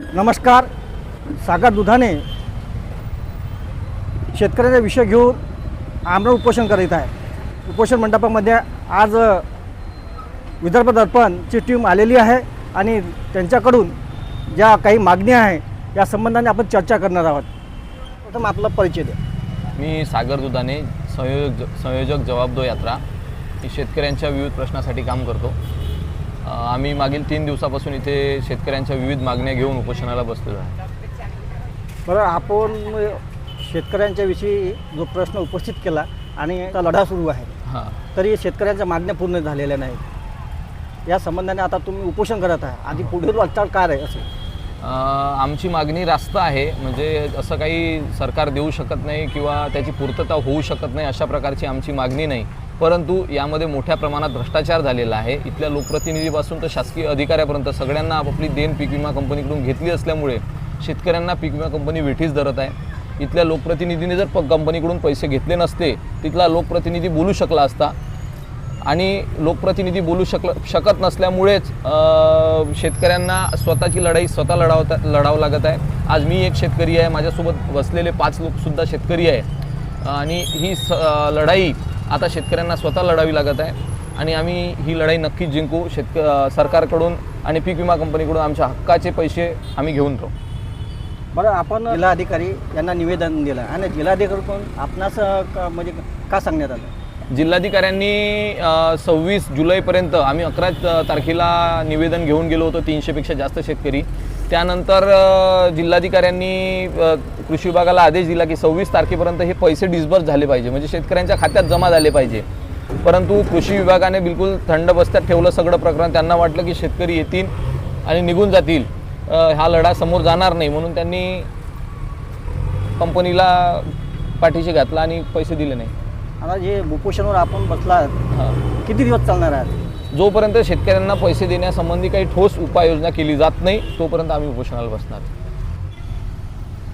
नमस्कार सागर दुधाने शेतकऱ्याचा विषय घेऊन आमरण उपोषण करीत आहे. उपोषण मंडपामध्ये आज विदर्भ दर्पणची टीम आलेली आहे आणि त्यांच्याकडून ज्या काही मागण्या आहे या संबंधाने आपण चर्चा करणार आहोत. प्रथम आपला परिचय द्या. मी सागर दुधाने संयोजक संयोजक जबाबदार यात्रा ही शेतकऱ्यांच्या विविध प्रश्नासाठी काम करतो. आम्ही मागील तीन दिवसापासून इथे शेतकऱ्यांच्या विविध मागण्या घेऊन उपोषणाला बसलेलो आहे. बरं आपण शेतकऱ्यांच्या विषयी जो प्रश्न उपस्थित केला आणि आता लढा सुरू आहे हां. तरी शेतकऱ्यांच्या मागण्या पूर्ण झालेल्या नाहीत. या संबंधाने आता तुम्ही उपोषण करत आहे. आधी पुढील वाटचाल काय आहे असे? आमची मागणी रास्त आहे. म्हणजे असं काही सरकार देऊ शकत नाही किंवा त्याची पूर्तता होऊ शकत नाही अशा प्रकारची आमची मागणी नाही. परंतु यामध्ये मोठ्या प्रमाणात भ्रष्टाचार झालेला आहे. इथल्या लोकप्रतिनिधीपासून तर शासकीय अधिकाऱ्यापर्यंत सगळ्यांना आपापली देण पीक विमा कंपनीकडून घेतली असल्यामुळे शेतकऱ्यांना पीक विमा कंपनी वेठीच धरत आहे. इथल्या लोकप्रतिनिधीने जर प कंपनीकडून पैसे घेतले नसते तिथला लोकप्रतिनिधी बोलू शकला असता. आणि लोकप्रतिनिधी बोलू शकलं शकत नसल्यामुळेच शेतकऱ्यांना स्वतःची लढाई स्वतः लढावता लढावं लागत आहे. आज मी एक शेतकरी आहे माझ्यासोबत बसलेले पाच लोकसुद्धा शेतकरी आहे. आणि ही स लढाई आता शेतकऱ्यांना स्वतः लढावी लागत आहे. आणि आम्ही ही लढाई नक्कीच जिंकू. शेतक सरकारकडून आणि पीक विमा कंपनीकडून आमच्या हक्काचे पैसे आम्ही घेऊन राहू बरं आपण जिल्हाधिकारी यांना निवेदन दिलं आणि जिल्हाधिकारीकडून आपणास क- म्हणजे का सांगण्यात आलं? जिल्हाधिकाऱ्यांनी सव्वीस जुलैपर्यंत आम्ही अकरा तारखेला निवेदन घेऊन गेलो होतो तीनशेपेक्षा जास्त शेतकरी. त्यानंतर जिल्हाधिकाऱ्यांनी कृषी विभागाला आदेश दिला की सव्वीस तारखेपर्यंत हे पैसे डिस्बर्स झाले पाहिजे. म्हणजे शेतकऱ्यांच्या खात्यात जमा झाले पाहिजे. परंतु कृषी विभागाने बिलकुल थंड बस्त्यात ठेवलं सगळं प्रकरण. त्यांना वाटलं की शेतकरी येतील आणि निघून जातील. हा लढा समोर जाणार नाही. म्हणून त्यांनी कंपनीला पाठीशी घातला आणि पैसे दिले नाही. आता जे उपोषणावर आपण बसलात हां. किती दिवस चालणार आहे जोपर्यंत शेतकऱ्यांना पैसे देण्यासंबंधी काही ठोस उपाययोजना केली जात नाही तोपर्यंत आम्ही उपोषणाला बसणार.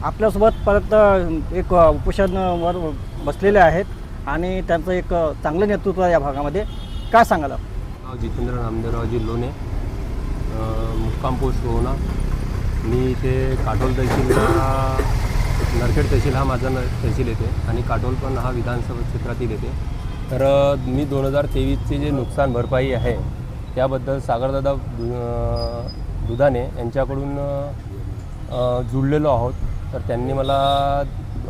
आपल्यासोबत परत एक उपोषणावर बसलेले आहेत आणि त्यांचं एक चांगलं नेतृत्व आहे या भागामध्ये. काय सांगाल जितेंद्र नामदेवरावजी लोणे मुक्काम पोस्ट रोहना मी इथे काटोल तहसीलला नरखेड तहसील हा माझा न तहसील येते आणि काटोल पण हा विधानसभा क्षेत्रातील येते. तर मी दोन हजार तेवीसचे जे नुकसान भरपाई आहे त्याबद्दल सागरदादा दु दुधाने यांच्याकडून जुळलेलो आहोत. तर त्यांनी मला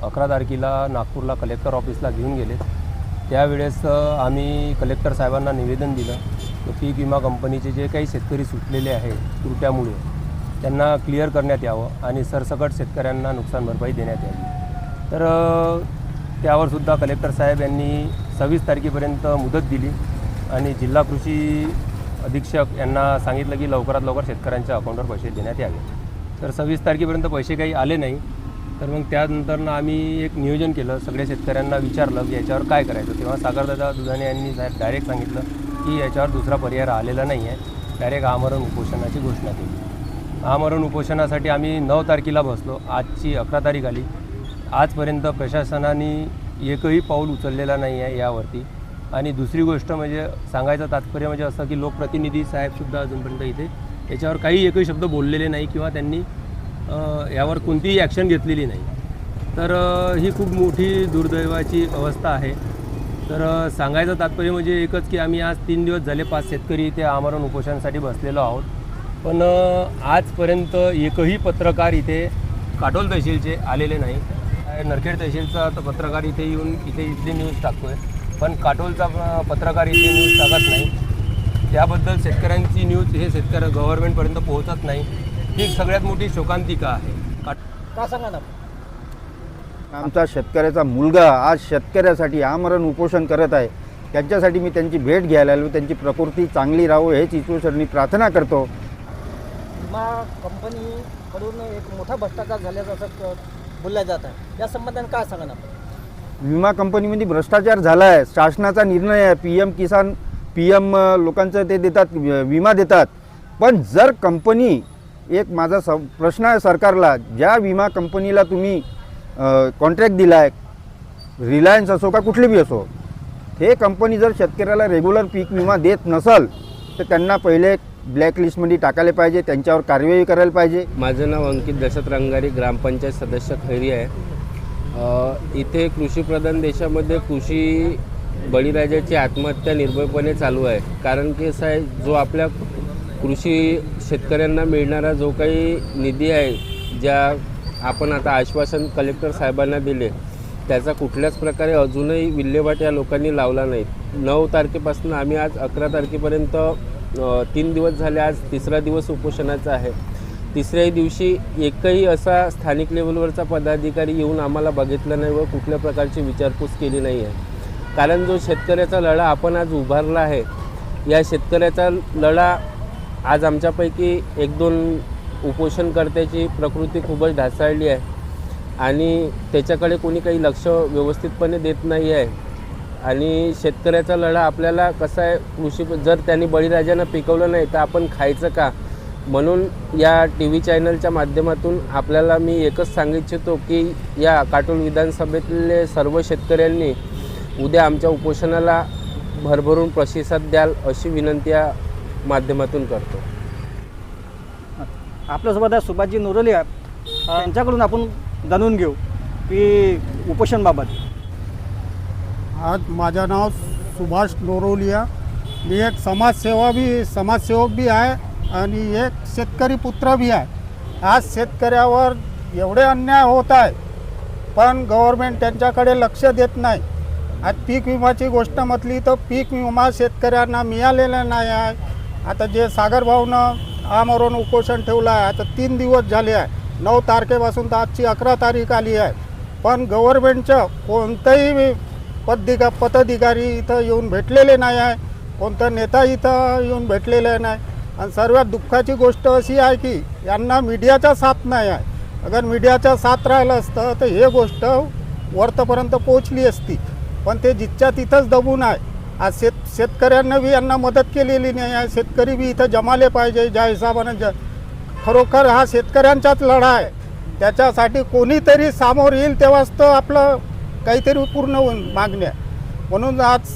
अकरा तारखेला नागपूरला कलेक्टर ऑफिसला घेऊन गेले. त्यावेळेस आम्ही कलेक्टर साहेबांना निवेदन दिलं की पीक विमा कंपनीचे जे काही शेतकरी सुटलेले आहे त्रुट्यामुळे त्यांना क्लिअर करण्यात यावं आणि सरसकट शेतकऱ्यांना नुकसान भरपाई देण्यात यावी. तर त्यावरसुद्धा कलेक्टर साहेब यांनी सव्वीस तारखेपर्यंत मुदत दिली आणि जिल्हा कृषी अधीक्षक यांना सांगितलं की लवकरात लवकर शेतकऱ्यांच्या अकाउंटवर पैसे देण्यात यावे. तर सव्वीस तारखेपर्यंत पैसे काही आले नाही तर मग त्यानंतरनं आम्ही एक नियोजन केलं. सगळ्या शेतकऱ्यांना विचारलं की याच्यावर काय करायचं? तेव्हा सागरदादा दुधाने यांनी साहेब डायरेक्ट सांगितलं की याच्यावर दुसरा पर्याय आलेला नाही आहे डायरेक्ट आमरण उपोषणाची घोषणा केली. आमरण उपोषणासाठी आम्ही नऊ तारखेला बसलो. आजची अकरा तारीख आली. आजपर्यंत प्रशासनाने एकही पाऊल उचललेला नाही आहे यावरती. आणि दुसरी गोष्ट म्हणजे सांगायचं तात्पर्य म्हणजे असं की लोकप्रतिनिधी साहेबसुद्धा अजूनपर्यंत इथे. याच्यावर काही एकही शब्द बोललेले नाही किंवा त्यांनी यावर कोणतीही ॲक्शन घेतलेली नाही. तर ही खूप मोठी दुर्दैवाची अवस्था आहे. तर सांगायचं तात्पर्य म्हणजे एकच की आम्ही आज तीन दिवस झाले पाच शेतकरी इथे आमरण उपोषणासाठी बसलेलो आहोत. पण आजपर्यंत एकही पत्रकार इथे काटोल तहसीलचे आलेले नाही नरखेड तहसीलचा तर पत्रकार इथे येऊन इथे इथली न्यूज टाकतोय. पण काटोलचा पत्रकार इथे न्यूज टाकत नाही. त्याबद्दल शेतकऱ्यांची न्यूज हे शेतकऱ्या गव्हर्नमेंटपर्यंत पोहोचत नाही. ही सगळ्यात मोठी शोकांतिका आहे. काट आपण आमचा शेतकऱ्याचा मुलगा आज शेतकऱ्यासाठी आमरण उपोषण करत आहे. त्यांच्यासाठी मी त्यांची भेट घ्यायला आलो. त्यांची प्रकृती चांगली राहो हेच ईश्वरचरणी प्रार्थना करतो. विमा कंपनीकडून एक मोठा भ्रष्टाचार झाल्याचं असं बोलल्या जात आहे या संबंधाने काय सांगा आपण? विमा कंपनीमध्ये भ्रष्टाचार झाला आहे शासनाचा निर्णय आहे. P M Kisan P M लोकांचं ते देतात विमा देतात. पण जर कंपनी एक माझा स प्रश्न आहे सरकारला ज्या विमा कंपनीला तुम्ही कॉन्ट्रॅक्ट दिला आहे रिलायन्स असो का कुठली बी असो हे कंपनी जर शेतकऱ्याला रेग्युलर पीक विमा देत नसल तर त्यांना पहिले ब्लॅकलिस्टमध्ये टाकायला पाहिजे त्यांच्यावर कारवाई करायला पाहिजे. माझं नाव अंकित दशरथ रंगारी ग्रामपंचायत सदस्य खैरी आहे. इथे कृषीप्रधान देशामध्ये कृषी बळीराजाची आत्महत्या निर्भयपणे चालू आहे. कारण की असं आहे जो आपल्या कृषी शेतकऱ्यांना मिळणारा जो काही निधी आहे ज्या आपण आता आश्वासन कलेक्टर साहेबांना दिले त्याचा कुठल्याच प्रकारे अजूनही विल्हेवाट या लोकांनी लावला नाही. नऊ तारखेपासून आम्ही आज अकरा तारखेपर्यंत तीन दिवस झाले आज तिसरा दिवस उपोषणाचा आहे. तिसऱ्याही दिवशी एकही असा स्थानिक लेवलवरचा पदाधिकारी येऊन आम्हाला बघितलं नाही व कुठल्या प्रकारची विचारपूस केली नाही आहे. कारण जो शेतकऱ्याचा लढा आपण आज उभारला आहे या शेतकऱ्याचा लढा आज आमच्यापैकी एक दोन उपोषणकर्त्याची प्रकृती खूपच ढासाळली आहे. आणि त्याच्याकडे कोणी काही लक्ष व्यवस्थितपणे देत नाही आहे. आणि शेतकऱ्याचा लढा आपल्याला कसा आहे कृषी जर त्यांनी बळीराजांना पिकवलं नाही तर आपण खायचं का? म्हणून या टी व्ही चॅनलच्या माध्यमातून आपल्याला मी एकच सांगू इच्छितो की या काटोल विधानसभेतले सर्व शेतकऱ्यांनी उद्या आमच्या उपोषणाला भरभरून प्रतिसाद द्याल अशी विनंती या माध्यमातून करतो. आपल्यासोबत आहे सुभाषजी नोरलिया. त्यांच्याकडून आपण जाणून घेऊ की उपोषणबाबत. आज माझं नाव सुभाष नोरोलिया मी एक समाजसेवा बी समाजसेवक बी आहे आणि एक शेतकरी पुत्र बी आहे. आज शेतकऱ्यावर एवढे अन्याय होत आहे पण गव्हर्मेंट त्यांच्याकडे लक्ष देत नाही. आज पीक विमाची गोष्ट म्हटली तर पीक विमा शेतकऱ्यांना मिळालेला नाही आहे. आता जे सागरभाऊनं आमरण उपोषण ठेवलं आहे आता तीन दिवस झाले आहे. नऊ तारखेपासून तर आजची अकरा तारीख आली आहे. पण गव्हर्मेंटचं कोणतंही पदिका पदाधिकारी इथं येऊन भेटलेले नाही आहे. कोणता नेता इथं येऊन भेटलेला नाही. आणि सर्वात दुःखाची गोष्ट अशी आहे की यांना मीडियाचा साथ नाही आहे. अगर मीडियाचा साथ राहिलं असतं तर हे गोष्ट वरतपर्यंत पोहोचली असती. पण ते जिथच्या तिथंच दबून आहे. आज शेत शेतकऱ्यांना बी यांना मदत केलेली नाही आहे. शेतकरी बी इथं जमाले पाहिजे. ज्या हिशोबानं ज खरोखर हा शेतकऱ्यांचाच लढा आहे. त्याच्यासाठी कोणीतरी सामोर येईल तेव्हाच तर आपलं काहीतरी पूर्ण होईल मागण्या म्हणून आज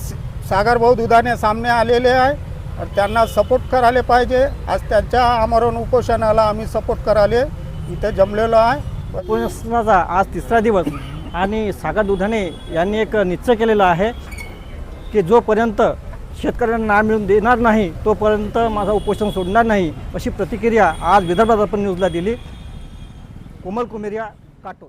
सागरभाऊ दुधाने सामने आलेले आहे त्यांना सपोर्ट करायला पाहिजे. आज त्यांच्या आमरण उपोषणाला आम्ही सपोर्ट करायला इथे जमलेलो आहे. उपोषणाचा आज तिसरा दिवस आणि सागर दुधाने यांनी एक निश्चय केलेला आहे की जोपर्यंत शेतकऱ्यांना ना मिळून देणार नाही तोपर्यंत माझा उपोषण सोडणार नाही अशी प्रतिक्रिया आज विदर्भात आपण न्यूजला दिली. कोमल कुमेरिया काटोल.